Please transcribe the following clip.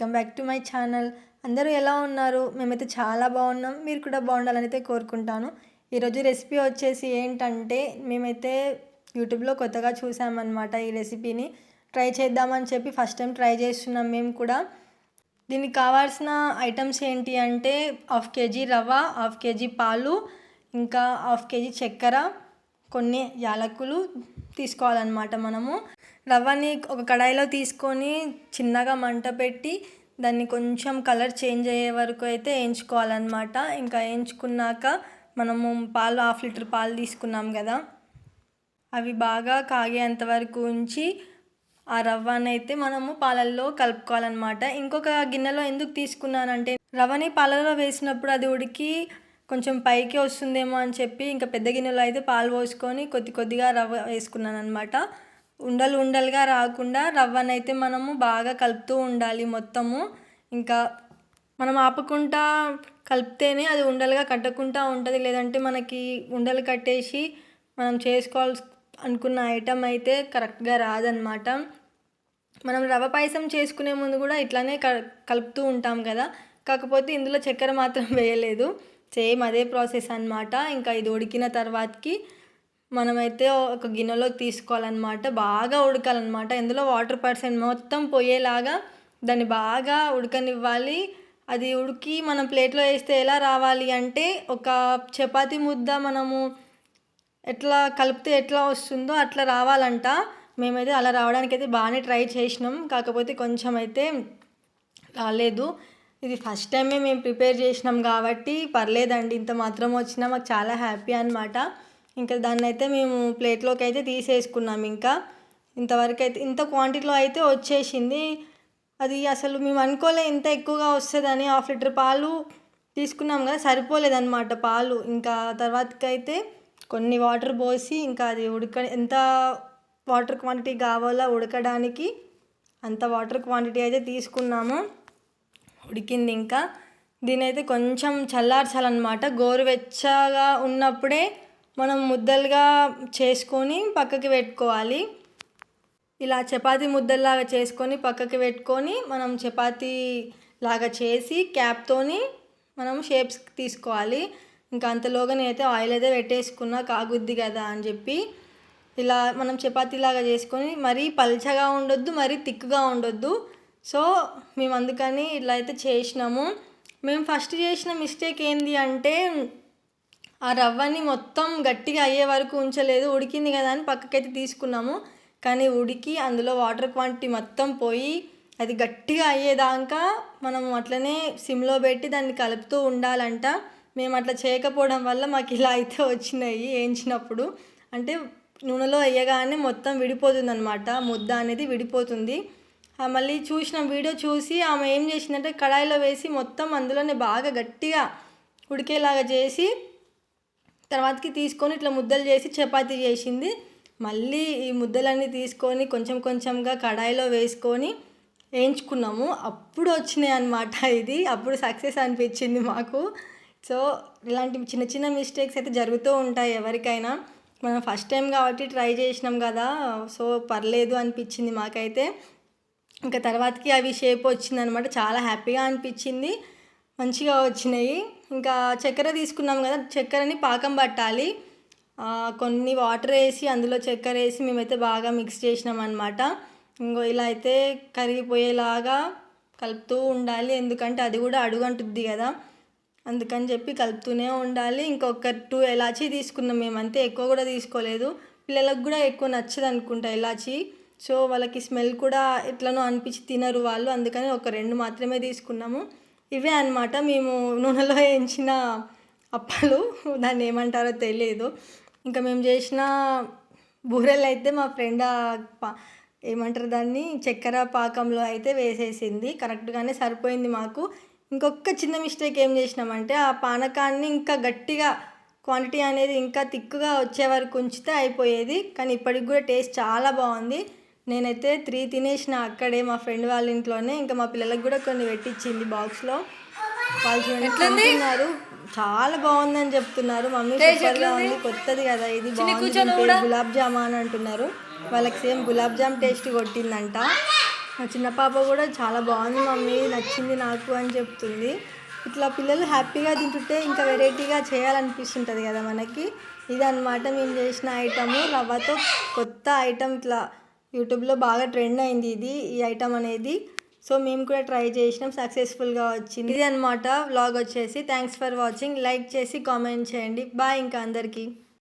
Welcome back to my channel. అందరూ ఎలా ఉన్నారు? మేమైతే చాలా బాగున్నాం. మీరు కూడా బాగుండాలని అయితే కోరుకుంటాను. ఈరోజు రెసిపీ వచ్చేసి ఏంటంటే మేమైతే యూట్యూబ్లో కొత్తగా చూసామన్నమాట ఈ రెసిపీని. ట్రై చేద్దామని చెప్పి ఫస్ట్ టైం ట్రై చేస్తున్నాం మేము కూడా. దీనికి కావాల్సిన ఐటమ్స్ ఏంటి అంటే హాఫ్ కేజీ రవ్వ హాఫ్ కేజీ పాలు ఇంకా హాఫ్ కేజీ చక్కెర కొన్ని యాలకులు తీసుకోవాలన్నమాట మనము. రవ్వని ఒక కడాయిలో తీసుకొని చిన్నగా మంట పెట్టి దాన్ని కొంచెం కలర్ చేంజ్ అయ్యే వరకు అయితే వేయించుకోవాలన్నమాట. ఇంకా వేయించుకున్నాక మనము పాలు హాఫ్ లీటర్ పాలు తీసుకున్నాం కదా. అవి బాగా కాగేంత వరకు ఉంచి ఆ రవ్వని అయితే మనము పాలల్లో కలుపుకోవాలన్నమాట. ఇంకొక గిన్నెలో ఎందుకు తీసుకున్నానంటే రవ్వని పాలలో వేసినప్పుడు అది ఉడికి కొంచెం పైకి వస్తుందేమో అని చెప్పి ఇంకా పెద్ద గిన్నెలో అయితే పాలు పోసుకొని కొద్ది కొద్దిగా రవ్వ వేసుకున్నాను అనమాట ఉండలు ఉండలుగా రాకుండా రవ్వనైతే మనము బాగా కలుపుతూ ఉండాలి మొత్తము. ఇంకా మనం ఆపకుండా కలిపితేనే అది ఉండలుగా కట్టకుండా ఉంటుంది. లేదంటే మనకి ఉండలు కట్టేసి మనం చేసుకోవాల్సి అనుకున్న ఐటమ్ అయితే కరెక్ట్గా రాదనమాట మనం రవ్వ పాయసం చేసుకునే ముందు కూడా ఇట్లానే కలుపుతూ ఉంటాం కదా. కాకపోతే ఇందులో చక్కెర మాత్రం వేయలేదు. సేమ్ అదే ప్రాసెస్ అనమాట ఇంకా ఇది ఉడికిన తర్వాతకి మనమైతే ఒక గిన్నెలోకి తీసుకోవాలన్నమాట బాగా ఉడకాలన్నమాట. ఇందులో వాటర్ పర్సెంట్ మొత్తం పోయేలాగా దాన్ని బాగా ఉడకనివ్వాలి. అది ఉడికి మనం ప్లేట్లో వేస్తే ఎలా రావాలి అంటే ఒక చపాతి ముద్ద మనము ఎట్లా కలిపితే ఎట్లా వస్తుందో అట్లా రావాలంట. మేమైతే అలా రావడానికి అయితే బాగానే ట్రై చేసినాం. కాకపోతే కొంచెం అయితే రాలేదు. ఇది ఫస్ట్ టైమే మేము ప్రిపేర్ చేసినాం కాబట్టి పర్లేదండి. ఇంత మాత్రం వచ్చినా మాకు చాలా హ్యాపీ అనమాట ఇంకా దాన్ని అయితే మేము ప్లేట్లోకి అయితే తీసేసుకున్నాం ఇంకా. ఇంతవరకు అయితే ఇంత క్వాంటిటీలో అయితే వచ్చేసింది. అది అసలు మేము అనుకోలే ఇంత ఎక్కువగా వస్తుందని. హాఫ్ లీటర్ పాలు తీసుకున్నాం కదా సరిపోలేదన్నమాట పాలు. ఇంకా తర్వాతకైతే అయితే కొన్ని వాటర్ పోసి ఇంకా అది ఉడక ఎంత వాటర్ క్వాంటిటీ కావాలో ఉడకడానికి అంత వాటర్ క్వాంటిటీ అయితే తీసుకున్నాము. ఉడికింది ఇంకా. దీని అయితే కొంచెం చల్లార్చాలన్నమాట. గోరువెచ్చగా ఉన్నప్పుడే మనం ముద్దలుగా చేసుకొని పక్కకి పెట్టుకోవాలి. ఇలా చపాతి ముద్దల్లాగా చేసుకొని పక్కకి పెట్టుకొని మనం చపాతీ లాగా చేసి క్యాప్తోని మనం షేప్స్ తీసుకోవాలి. ఇంకా అంతలోగా నేనైతే ఆయిల్ అయితే పెట్టేసుకున్నా కాగుద్ది కదా అని చెప్పి. ఇలా మనం చపాతీలాగా చేసుకొని మరీ పల్చగా ఉండొద్దు మరీ థిక్గా ఉండొద్దు. సో మేము అందుకని ఇట్లా అయితే చేసినాము. మేము ఫస్ట్ చేసిన మిస్టేక్ ఏంది అంటే ఆ రవ్వని మొత్తం గట్టిగా అయ్యే వరకు ఉంచలేదు. ఉడికింది కదా అని పక్కకైతే తీసుకున్నాము. కానీ ఉడికి అందులో వాటర్ క్వాంటిటీ మొత్తం పోయి అది గట్టిగా అయ్యేదాకా మనం అట్లనే సిమ్లో పెట్టి దాన్ని కలుపుతూ ఉండాలంట. మేము అట్లా చేయకపోవడం వల్ల మాకు ఇలా అయితే వచ్చినాయి వేయించినప్పుడు. అంటే నూనెలో వేయగానే మొత్తం విడిపోతుంది అనమాట ముద్ద అనేది విడిపోతుంది. మళ్ళీ చూసిన వీడియో చూసి ఆమె ఏం చేసిందంటే కడాయిలో వేసి మొత్తం అందులోనే బాగా గట్టిగా ఉడికేలాగా చేసి తర్వాతకి తీసుకొని ఇట్లా ముద్దలు చేసి చపాతీ చేసింది. మళ్ళీ ఈ ముద్దలన్నీ తీసుకొని కొంచెం కొంచెంగా కడాయిలో వేసుకొని వేయించుకున్నాము. అప్పుడు వచ్చినాయి అనమాట ఇది. అప్పుడు సక్సెస్ అనిపించింది మాకు. సో ఇలాంటి చిన్న చిన్న మిస్టేక్స్ అయితే జరుగుతూ ఉంటాయి ఎవరికైనా. మనం ఫస్ట్ టైం కాబట్టి ట్రై చేసినాం కదా. సో పర్లేదు అనిపించింది మాకైతే. ఇంకా తర్వాతకి అవి షేప్ వచ్చిందనమాట చాలా హ్యాపీగా అనిపించింది. మంచిగా వచ్చినాయి. ఇంకా చక్కెర తీసుకున్నాం కదా చక్కెరని పాకం పట్టాలి. కొన్ని వాటర్ వేసి అందులో చక్కెర వేసి మేమైతే బాగా మిక్స్ చేసినాం అనమాట ఇంకో ఇలా అయితే కరిగిపోయేలాగా కలుపుతూ ఉండాలి. ఎందుకంటే అది కూడా అడుగంటుద్ది కదా. అందుకని చెప్పి కలుపుతూనే ఉండాలి. ఇంకొక టూ ఎలాచీ తీసుకున్నాం మేమంతే ఎక్కువ కూడా తీసుకోలేదు. పిల్లలకు కూడా ఎక్కువ నచ్చదు అనుకుంటా ఎలాచీ. సో వాళ్ళకి స్మెల్ కూడా ఎట్లనో అనిపించి తినరు వాళ్ళు. అందుకని ఒక రెండు మాత్రమే తీసుకున్నాము. ఇవే అనమాట మేము నూనెలో వేయించిన అప్పాలు దాన్ని ఏమంటారో తెలియదు. ఇంకా మేము చేసిన బూరెలు అయితే మా ఫ్రెండ్ ఏమంటారు దాన్ని చక్కెర పాకంలో అయితే వేసేసింది. కరెక్ట్గానే సరిపోయింది మాకు. ఇంకొక చిన్న మిస్టేక్ ఏం చేసినామంటే ఆ పానకాన్ని ఇంకా గట్టిగా క్వాంటిటీ అనేది ఇంకా తిక్కుగా వచ్చే వరకు ఉంచితే అయిపోయేది. కానీ ఇప్పటికి కూడా టేస్ట్ చాలా బాగుంది. నేనైతే త్రీ తినేసిన అక్కడే మా ఫ్రెండ్ వాళ్ళ ఇంట్లోనే. ఇంకా మా పిల్లలకు కూడా కొన్ని పెట్టించింది బాక్స్లో. వాళ్ళు చూడండి చాలా బాగుందని చెప్తున్నారు. మమ్మీ సూపర్గా ఉంది. కొత్తది కదా. ఇది బాగుంది. గులాబ్ జామ్ అని అంటున్నారు. వాళ్ళకి సేమ్ గులాబ్ జామ్ టేస్ట్ కొట్టిందంట. మా చిన్న పాప కూడా చాలా బాగుంది మమ్మీ. నచ్చింది నాకు అని చెప్తుంది. ఇట్లా పిల్లలు హ్యాపీగా తింటుంటే ఇంకా వెరైటీగా చేయాలనిపిస్తుంటుంది కదా మనకి. ఇదన్నమాట మేము చేసిన ఐటమ్. రవ్వతో కొత్త ఐటమ్ ఇట్లా యూట్యూబ్లో బాగా ట్రెండ్ అయింది ఇది ఈ ఐటమ్ అనేది. సో మేము కూడా ట్రై చేసినాం సక్సెస్ఫుల్గా వచ్చింది. ఇది అనమాట వ్లాగ్ వచ్చేసి. థ్యాంక్స్ ఫర్ వాచింగ్ లైక్ చేసి కామెంట్ చేయండి. బాయ్ ఇంకా అందరికీ.